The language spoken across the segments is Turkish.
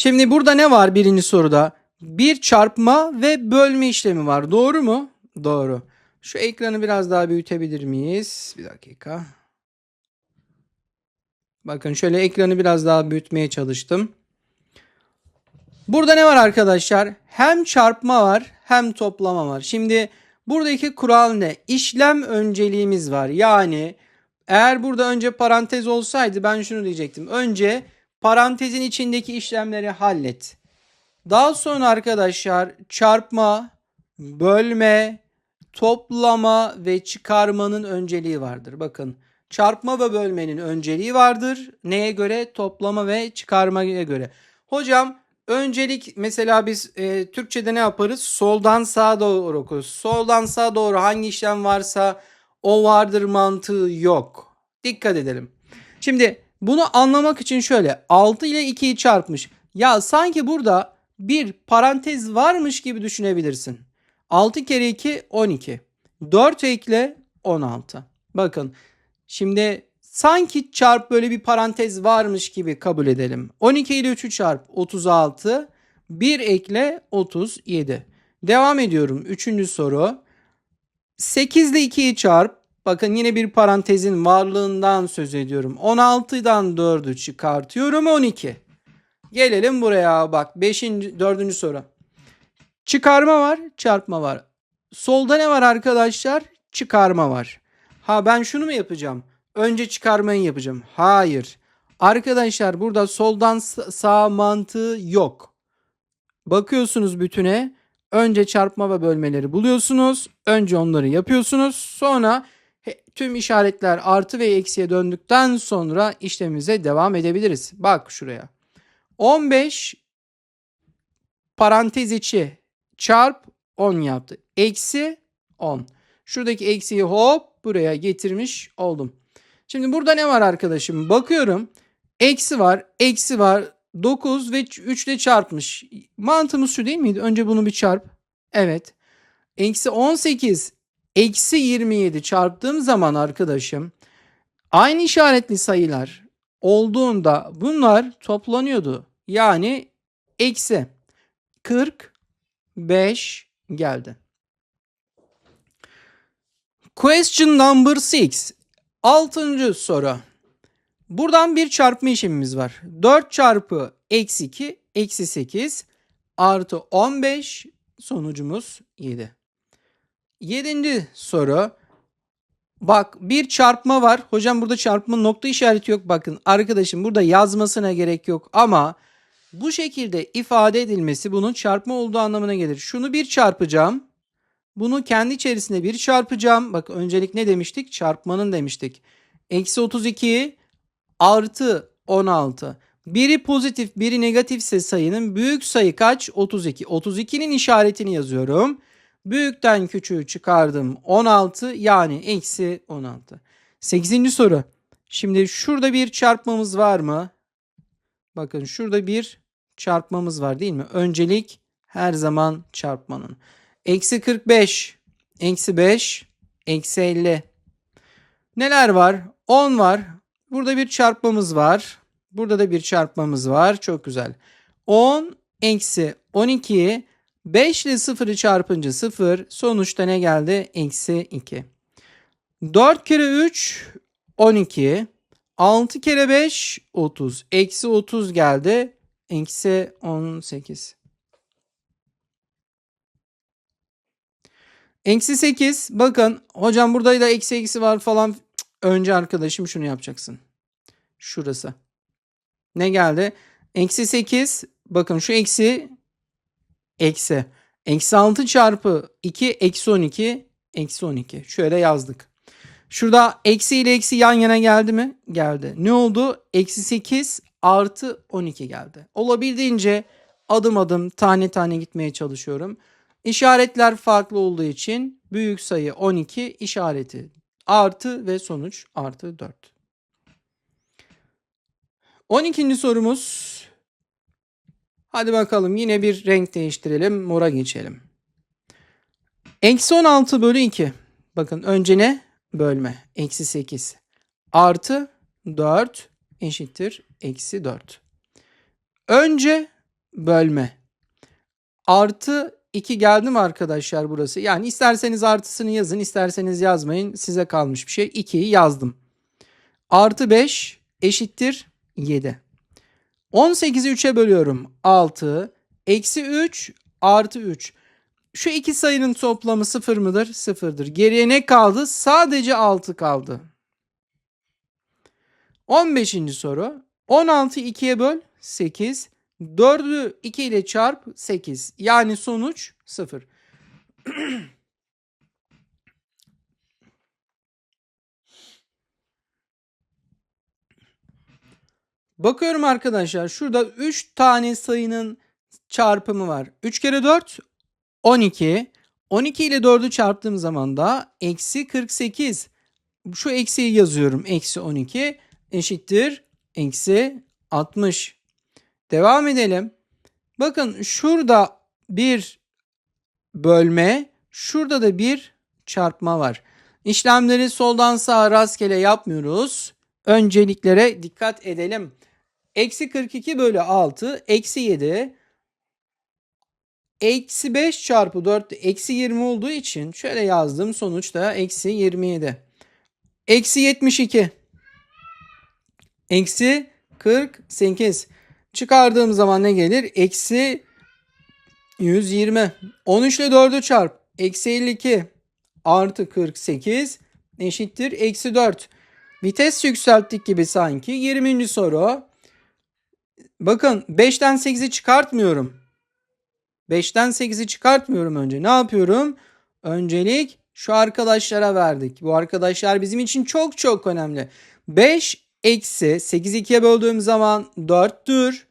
Şimdi burada ne var birinci soruda? Bir çarpma ve bölme işlemi var. Doğru mu? Doğru. Şu ekranı biraz daha büyütebilir miyiz? Bir dakika. Bakın şöyle ekranı biraz daha büyütmeye çalıştım. Burada ne var arkadaşlar? Hem çarpma var hem toplama var. Şimdi buradaki kural ne? İşlem önceliğimiz var. Yani eğer burada önce parantez olsaydı ben şunu diyecektim. Önce parantezin içindeki işlemleri hallet. Daha sonra arkadaşlar çarpma, bölme, toplama ve çıkarmanın önceliği vardır. Bakın çarpma ve bölmenin önceliği vardır. Neye göre? Toplama ve çıkarmaya göre. Hocam öncelik mesela biz e, Türkçe'de ne yaparız? Soldan sağa doğru okuruz. Soldan sağa doğru hangi işlem varsa o vardır mantığı yok. Dikkat edelim. Şimdi bunu anlamak için şöyle 6 ile 2'yi çarpmış. Ya sanki burada bir parantez varmış gibi düşünebilirsin. 6 kere 2 12. 4 ekle 16. Bakın şimdi sanki çarp böyle bir parantez varmış gibi kabul edelim. 12 ile 3'ü çarp 36. 1 ekle 37. Devam ediyorum. Üçüncü soru. 8 ile 2'yi çarp. Bakın yine bir parantezin varlığından söz ediyorum. 16'dan 4'ü çıkartıyorum 12. Gelelim buraya bak 5. 4. soru. Çıkarma var, çarpma var. Solda ne var arkadaşlar? Çıkarma var. Ha ben şunu mu yapacağım? Önce çıkarmayı yapacağım. Hayır. Arkadaşlar burada soldan sağ mantığı yok. Bakıyorsunuz bütüne. Önce çarpma ve bölmeleri buluyorsunuz. Önce onları yapıyorsunuz. Sonra tüm işaretler artı ve eksiye döndükten sonra işlemimize devam edebiliriz. Bak şuraya. 15 parantez içi çarp 10 yaptı. Eksi 10. Şuradaki eksiyi hop buraya getirmiş oldum. Şimdi burada ne var arkadaşım? Bakıyorum. Eksi var, eksi var. 9 ve 3 ile çarpmış. Mantığımız şu değil miydi? Önce bunu bir çarp. Evet. Eksi 18, eksi 27 çarptığım zaman arkadaşım aynı işaretli sayılar olduğunda bunlar toplanıyordu. Yani eksi 45 geldi. Question number 6. Altıncı soru. Buradan bir çarpma işlemimiz var. 4 çarpı eksi 2 eksi 8 artı 15 sonucumuz 7. Yedinci soru. Bak bir çarpma var. Hocam burada çarpma nokta işareti yok. Bakın arkadaşım burada yazmasına gerek yok ama bu şekilde ifade edilmesi bunun çarpma olduğu anlamına gelir. Şunu bir çarpacağım. Bunu kendi içerisinde bir çarpacağım. Bak öncelik ne demiştik? Çarpmanın demiştik. Eksi 32 artı 16. Biri pozitif biri negatifse sayının büyük sayı kaç? 32. 32'nin işaretini yazıyorum. Büyükten küçüğü çıkardım 16 yani eksi 16. 8. soru. Şimdi şurada bir çarpmamız var mı? Bakın şurada bir çarpmamız var değil mi? Öncelik her zaman çarpmanın. Eksi 45, eksi 5, eksi 50. Neler var? 10 var. Burada bir çarpmamız var. Burada da bir çarpmamız var. Çok güzel. 10 eksi 12 5 ile 0'ı çarpınca 0 sonuçta ne geldi? Eksi 2. 4 kere 3 12. 6 kere 5 30. Eksi 30 geldi. Eksi 18. Eksi 8. Bakın hocam burada da eksi eksi var falan. Önce arkadaşım şunu yapacaksın. Şurası. Ne geldi? Eksi 8. Bakın şu eksi eksi. Eksi 6 çarpı 2 eksi 12 eksi 12. Şöyle yazdık. Şurada eksi ile eksi yan yana geldi mi? Geldi. Ne oldu? Eksi 8 artı 12 geldi. Olabildiğince adım adım tane tane gitmeye çalışıyorum. İşaretler farklı olduğu için büyük sayı 12 işareti artı ve sonuç artı 4. 12. sorumuz Hadi bakalım yine bir renk değiştirelim. Mora geçelim. Eksi 16 bölü 2. Bakın önce ne? Bölme. Eksi 8. Artı 4 eşittir. Eksi 4. Önce bölme. Artı 2 geldi mi arkadaşlar burası? Yani isterseniz artısını yazın, isterseniz yazmayın. Size kalmış bir şey. 2'yi yazdım. Artı 5 eşittir 7. 18'i 3'e bölüyorum. 6. Eksi 3 artı 3. Şu iki sayının toplamı 0 mıdır? 0'dır. Geriye ne kaldı? Sadece 6 kaldı. 15. soru. 16'yı 2'ye böl 8. 4'ü 2 ile çarp 8. Yani sonuç 0. Bakıyorum arkadaşlar şurada 3 tane sayının çarpımı var. 3 kere 4 12. 12 ile 4'ü çarptığım zaman da eksi 48. Şu eksiyi yazıyorum. Eksi 12 eşittir. Eksi 60. Devam edelim. Bakın şurada bir bölme, şurada da bir çarpma var. İşlemleri soldan sağa rastgele yapmıyoruz. Önceliklere dikkat edelim. Eksi 42 bölü 6, eksi 7, eksi 5 çarpı 4 eksi 20 olduğu için şöyle yazdım. Sonuçta eksi 27. Eksi 72. Eksi 48. Çıkardığım zaman ne gelir? Eksi 120. 13 ile 4'ü çarp. Eksi 52 artı 48 eşittir. Eksi 4. Vites yükselttik gibi sanki. 20. soru. Bakın 5'ten 8'i çıkartmıyorum. 5'ten 8'i çıkartmıyorum önce. Ne yapıyorum? Öncelik şu arkadaşlara verdik. Bu arkadaşlar bizim için çok çok önemli. 5 eksi 8'i 2'ye böldüğüm zaman 4'tür.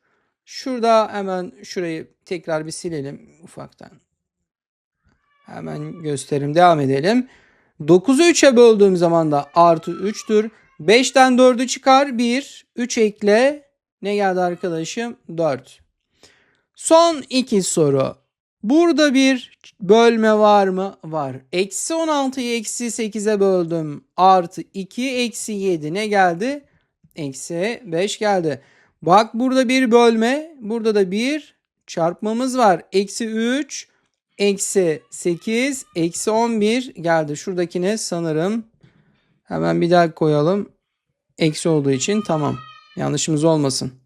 Şurada hemen şurayı tekrar bir silelim ufaktan. Hemen gösterim devam edelim. 9'u 3'e böldüğüm zaman da artı 3'tür. 5'ten 4'ü çıkar 1. 3 ekle. Ne geldi arkadaşım? 4. Son iki soru. Burada bir bölme var mı? Var. Eksi 16'yı eksi 8'e böldüm. Artı 2 eksi 7 ne geldi? Eksi 5 geldi. Bak burada bir bölme. Burada da bir çarpmamız var. Eksi 3 eksi 8 eksi 11 geldi. Şuradakine sanırım hemen bir daha koyalım. Eksi olduğu için tamam. Yanlışımız olmasın.